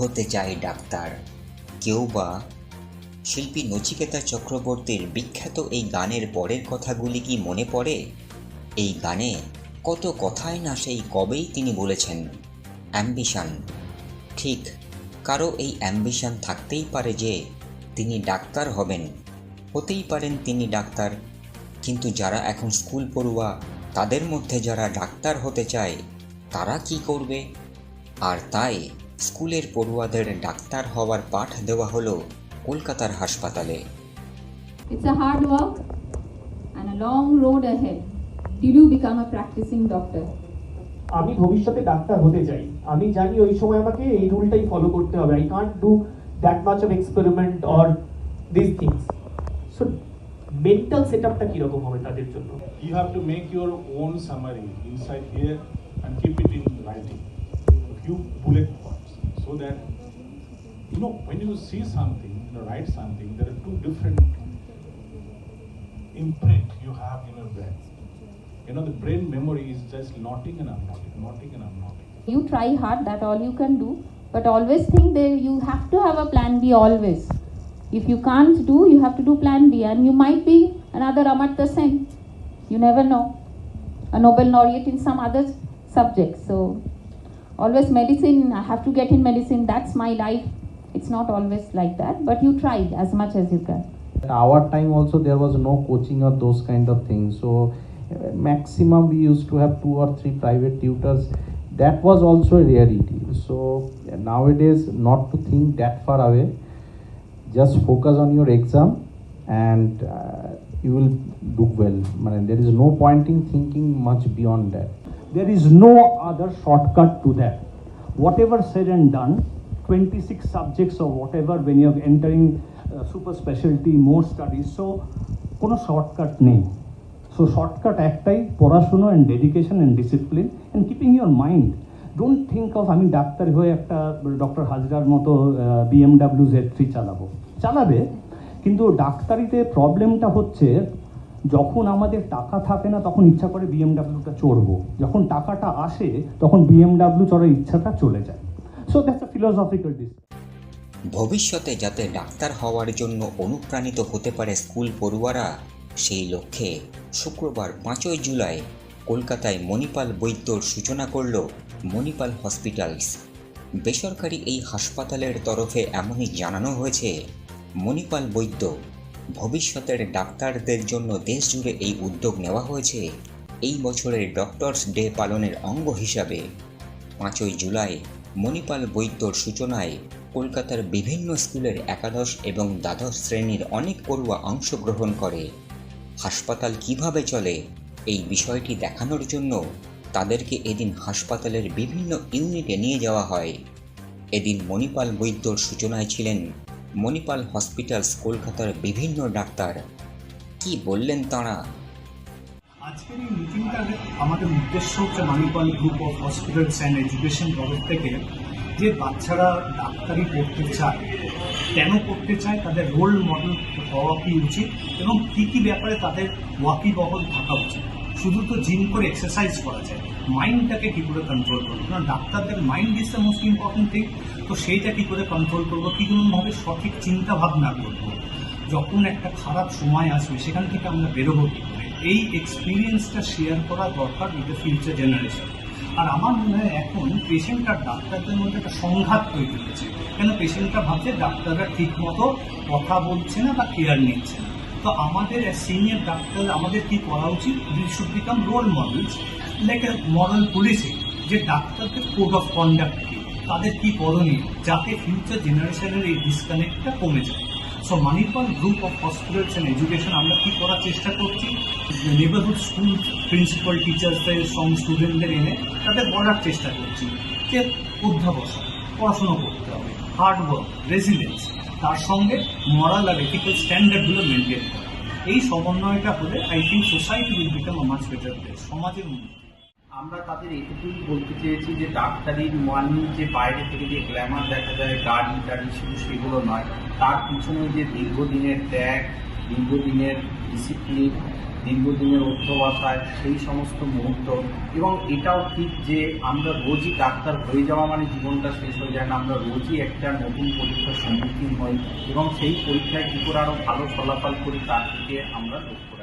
হতে চায় ডাক্তার। কেউ বা শিল্পী নচিকেতা চক্রবর্তীর বিখ্যাত এই গানের পরের কথাগুলি কি মনে পড়ে? এই গানে কত কথাই না সেই কবেই তিনি বলেছেন, অ্যাম্বিশন। ঠিক কারও এই অ্যাম্বিশন থাকতেই পারে যে তিনি ডাক্তার হবেন, হতেই পারেন তিনি ডাক্তার। কিন্তু যারা এখন স্কুল পড়ুয়া, তাদের মধ্যে যারা ডাক্তার হতে চায়, তারা কি করবে? আর তাই স্কুলের পড়ুয়াদের ডাক্তার হওয়ার পাঠ দেওয়া হলো কলকাতার হাসপাতালে। It's a hard work and a long road ahead did you become a practising doctor আমি ভবিষ্যতে ডাক্তার হতে চাই। আমি জানি ওই সময় আমাকে এই রুলটাই ফলো করতে হবে। I can't do that much of experiment or this things so mental সেটআপটা কি রকম হবে তাদের জন্য? You have to make your own summary inside here and keep it in writing few bullet points so that you know when you see something, you know, write something, there are two different imprint you have in your brain. You know, the brain memory is just nodding and unnodding, nodding and unnodding. You try hard, that all you can do, but always think that you have to have a plan B always. If you can't do, you have to do plan B, and you might be another Amartya Sen. You never know. A Nobel laureate in some other subject. So, always medicine, I have to get in medicine, that's my life. It's not always like that, but you try as much as you can. Our time also there was no coaching or those kind of things. So maximum we used to have two or three private tutors. That was also a rarity so nowadays not to think that far away. Just focus on your exam and uh, you will do well. There is no point in thinking much beyond that There is no other shortcut to that. Whatever said and done, 26 subjects or whatever when you're entering uh, super specialty, more studies, so কোনো shortcut নেই. So shortcut একটাই পড়াশুনো and dedication and discipline and keeping your mind don't think of আমি ডাক্তার হয়ে একটা doctor হাজরার মতো BMW Z three চালাবো। চালাবে কিন্তু ডাক্তারিতে প্রবলেমটা হচ্ছে যখন আমাদের টাকা থাকে না, তখন ইচ্ছা করে বিএমডাব্লিউটা চড়বো। যখন টাকাটা আসে, তখন বিএমডাব্লিউ চড়ার ইচ্ছাটা চলে যায়। সো দ্যাটস আ ফিলোসফিক্যাল ডিস ভবিষ্যতে যাতে ডাক্তার হওয়ার জন্য অনুপ্রাণিত হতে পারে স্কুল পড়ুয়ারা, সেই লক্ষ্যে শুক্রবার পাঁচই জুলাই কলকাতায় মণিপাল বৈদ্যর সূচনা করল মণিপাল হসপিটালস। বেসরকারি এই হাসপাতালের তরফে এমনই জানানো হয়েছে, মণিপাল বৈদ্য ভবিষ্যতের ডাক্তারদের জন্য দেশ জুড়ে এই উদ্যোগ নেওয়া হয়েছে। এই বছরের ডক্টরস ডে পালনের অঙ্গ হিসাবে পাঁচই জুলাই মণিপাল বৈদ্যর সূচনায় কলকাতার বিভিন্ন স্কুলের একাদশ এবং দ্বাদশ শ্রেণির অনেক পড়ুয়া অংশগ্রহণ করে। হাসপাতাল কীভাবে চলে এই বিষয়টি দেখানোর জন্য তাদেরকে এদিন হাসপাতালের বিভিন্ন ইউনিটে নিয়ে যাওয়া হয়। এদিন মণিপাল বৈদ্যর সূচনায় ছিলেন মণিপাল হসপিটালস কলকাতার বিভিন্ন ডাক্তার। কি বললেন তাঁরা? আজকের এই মিটিংটার আমাদের উদ্দেশ্য হচ্ছে Manipal group of hospitals and education তরফ থেকে যে বাচ্চারা ডাক্তারি পড়তে চায়, কেন করতে চায়, তাদের রোল মডেল হওয়া কি উচিত এবং কী কী ব্যাপারে তাদের ওয়াকিবহল থাকা উচিত। শুধু তো জিম করে এক্সারসাইজ করা যায়। মাইন্ডটাকে কী করে কন্ট্রোল করব? কারণ ডাক্তারদের mind is the most important thing তো সেইটা কী করে কন্ট্রোল করব? কী ভাবে সঠিক চিন্তা ভাবনা করব? যখন একটা খারাপ সময় আসবে, সেখান থেকে আমরা বেরোবো কী করে? এই এক্সপিরিয়েন্সটা শেয়ার করা দরকার উইথ দ্য ফিউচার জেনারেশন আর আমার মনে হয় এখন পেশেন্ট আর ডাক্তারদের মধ্যে একটা সংঘাত তৈরি হয়েছে। কেন পেশেন্টরা ভাবছে ডাক্তাররা ঠিক মতো কথা বলছে না বা কেয়ার নিচ্ছে না। তো আমাদের সিনিয়র ডাক্তার আমাদের কি করা উচিত? We should become role models like model policing যে ডাক্তারদের কোড অফ কন্ডাক্ট কি, তাদের কি করণীয়, যাতে ফিউচার জেনারেশনের এই ডিসকানেক্টটা কমে যায়। So Manipal group of hospitals and education আমরা কি করার চেষ্টা করছি? নেবারহুড স্কুল প্রিন্সিপাল টিচার্সদের সঙ্গে স্টুডেন্টদের এনে তাদের বলার চেষ্টা করছি যে অধ্যাবসায় পড়াশোনা করতে হবে হার্ডওয়ার্ক রেজিলেন্স তার সঙ্গে মরাল আর এথিক্যাল স্ট্যান্ডার্ডগুলো মেনটেন করা। এই সমন্বয়টা হলে I think society will become a much better place সমাজের উন্নতি। আমরা তাদের এটুকুই বলতে চেয়েছি যে ডাক্তারির মানি যে বাইরে থেকে যে গ্ল্যামার দেখা যায় গাড়ি টাড়ি শুধু সেগুলো নয়, তার পিছনে যে দীর্ঘদিনের ত্যাগ, দীর্ঘদিনের ডিসিপ্লিন দীর্ঘদিনের অধ্যবসায়, সেই সমস্ত মুহূর্ত, এবং এটাও ঠিক যে আমরা রোজই ডাক্তার হয়ে যাওয়া মানে জীবনটা শেষ হয়ে যায় না, আমরা রোজই একটা নতুন পরীক্ষার সম্মুখীন হই, এবং সেই পরীক্ষায় কী করে আরও ভালো ফলাফল করি, তার থেকে আমরা লক্ষ্য